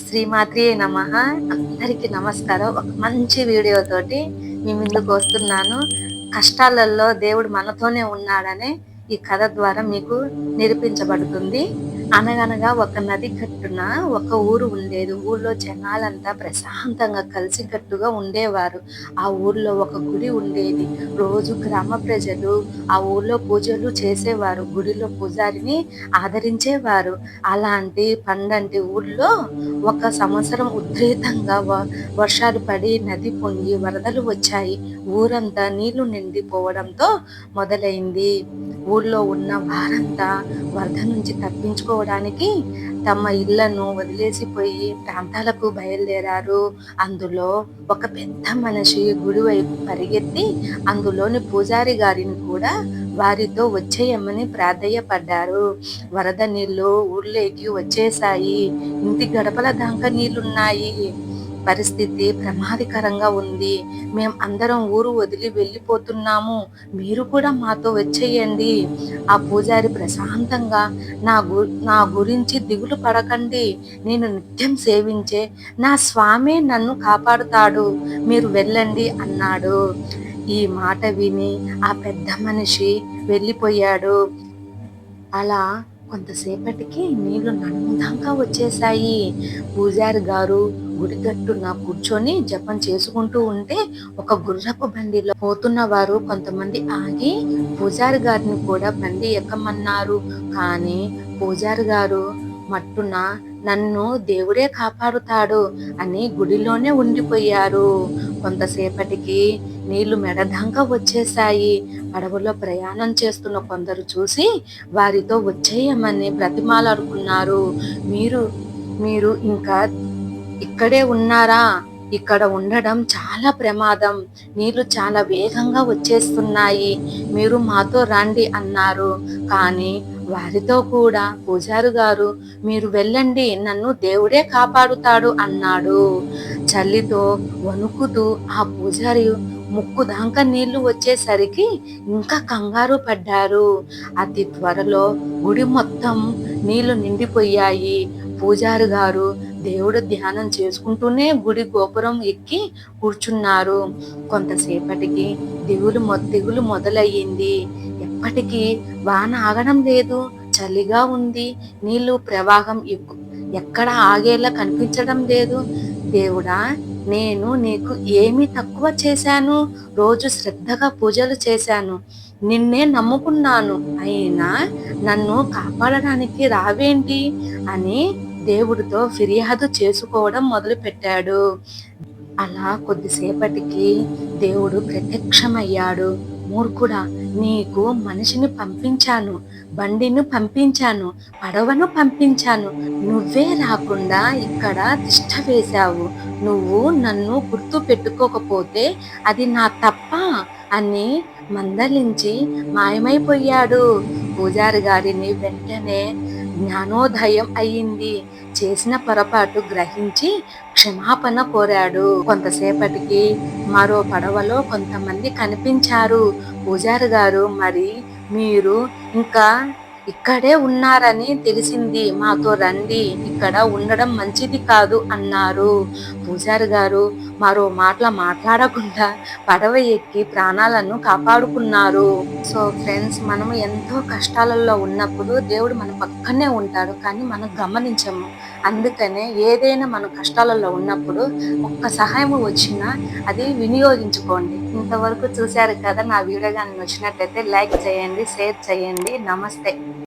శ్రీమాత్రి నమ. అందరికి నమస్కారం. ఒక మంచి వీడియోతోటి మీ ముందుకు వస్తున్నాను. కష్టాలలో దేవుడు మనతోనే ఉన్నాడనే ఈ కథ ద్వారా మీకు నిరూపించబడుతుంది. అనగనగా ఒక నది కట్టున ఒక ఊరు ఉండేది. ఊర్లో జనాలంతా ప్రశాంతంగా కలిసికట్టుగా ఉండేవారు. ఆ ఊర్లో ఒక గుడి ఉండేది. రోజు గ్రామ ప్రజలు ఆ ఊర్లో పూజలు చేసేవారు. గుడిలో పూజారిని ఆదరించేవారు. అలాంటి పండంటి ఊర్లో ఒక సంవత్సరం ఉద్రేతంగా వర్షాలు పడి నది పొంగి వరదలు వచ్చాయి. ఊరంతా నీళ్ళు నిండిపోవడంతో మొదలైంది. ఊళ్ళో ఉన్న వారంతా వరద నుంచి తప్పించుకోవడానికి తమ ఇళ్ళను వదిలేసిపోయి ప్రాంతాలకు బయలుదేరారు. అందులో ఒక పెద్ద మనిషి గుడి వైపు పరిగెత్తి అందులోని పూజారి గారిని కూడా వారితో వచ్చేయమని ప్రాధేయపడ్డారు. వరద నీళ్ళు ఊళ్ళోకి వచ్చేసాయి ఇంటి గడపల దాకా నీళ్ళున్నాయి. పరిస్థితి ప్రమాదకరంగా ఉంది. మేము అందరం ఊరు వదిలి వెళ్ళిపోతున్నాము. మీరు కూడా మాతో వచ్చేయండి. ఆ పూజారి ప్రశాంతంగా నా గు నా గురించి దిగులు పడకండి. నేను నిత్యం సేవించే నా స్వామి నన్ను కాపాడుతాడు. మీరు వెళ్ళండి అన్నాడు. ఈ మాట విని ఆ పెద్ద మనిషి వెళ్ళిపోయాడు. అలా కొంతసేపటికి నీళ్ళు నడుము దాకా వచ్చేసాయి పూజారి గారు గుడి గట్టున కూర్చొని జపం చేసుకుంటూ ఉంటే ఒక గుర్రపు బండిలో పోతున్న వారు కొంతమంది ఆగి పూజారి గారిని కూడా బండి ఎక్కమన్నారు. కానీ పూజారి గారు మట్టున నన్ను దేవుడే కాపాడుతాడు అని గుడిలోనే ఉండిపోయారు. కొంతసేపటికి నీళ్ళు మెడదంగా వచ్చేశాయి. పడవలో ప్రయాణం చేస్తున్న కొందరు చూసి వారితో వచ్చేయమని బ్రతిమాలాడుకున్నారు. మీరు మీరు ఇంకా ఇక్కడే ఉన్నారా? ఇక్కడ ఉండడం చాలా ప్రమాదం. నీళ్ళు చాలా వేగంగా వచ్చేస్తున్నాయి. మీరు మాతో రండి అన్నారు. కానీ వారితో కూడా పూజారు గారు మీరు వెళ్ళండి నన్ను దేవుడే కాపాడుతాడు అన్నాడు. చల్లితో వణుకుతూ ఆ పూజారి ముక్కు దాకా నీళ్ళు వచ్చేసరికి ఇంకా కంగారు పడ్డారు. అతి త్వరలో గుడి మొత్తం నీళ్ళు నిండిపోయాయి. పూజారి గారు దేవుడు ధ్యానం చేసుకుంటూనే గుడి గోపురం ఎక్కి కూర్చున్నారు. కొంతసేపటికి దిగులు దిగులు మొదలయ్యింది. ఎప్పటికీ వాన ఆగడం లేదు చలిగా ఉంది నీళ్ళు ప్రవాహం ఎక్కడ ఆగేలా కనిపించడం లేదు. దేవుడా నేను నీకు ఏమి తక్కువ చేశాను? రోజు శ్రద్ధగా పూజలు చేశాను. నిన్నే నమ్ముకున్నాను. అయినా నన్ను కాపాడడానికి రావేంటి? అని దేవుడితో ఫిర్యాదు చేసుకోవడం మొదలుపెట్టాడు. అలా కొద్దిసేపటికి దేవుడు ప్రత్యక్షమయ్యాడు. మూర్ఖుడా నీకు మనిషిని పంపించాను బండిని పంపించాను పడవను పంపించాను. నువ్వే రాకుండా ఇక్కడ తిష్ట వేశావు. నువ్వు నన్ను గుర్తు పెట్టుకోకపోతే అది నా తప్ప అని మందలించి మాయమైపోయాడు. పూజారి గారిని వెంటనే జ్ఞానోదయం అయ్యింది. చేసిన పొరపాటు గ్రహించి క్షమాపణ కోరాడు. కొంతసేపటికి మరో పడవలో కొంతమంది కనిపించారు. పూజారి గారు మరి మీరు ఇంకా ఇక్కడే ఉన్నారని తెలిసింది. మాతో రండి. ఇక్కడ ఉండడం మంచిది కాదు అన్నారు. పూజారి గారు మరో మాటల మాట్లాడకుండా పడవ ఎక్కి ప్రాణాలను కాపాడుకున్నారు. సో ఫ్రెండ్స్ మనము ఎంతో కష్టాలలో ఉన్నప్పుడు దేవుడు మన పక్కనే ఉంటాడు కానీ మనం గమనించము. అందుకనే ఏదైనా మన కష్టాలలో ఉన్నప్పుడు ఒక్క సహాయం వచ్చినా అది వినియోగించుకోండి. ఇంతవరకు చూశారు కదా నా వీడియో కానీ వచ్చినట్టయితే లైక్ చేయండి షేర్ చేయండి. నమస్తే.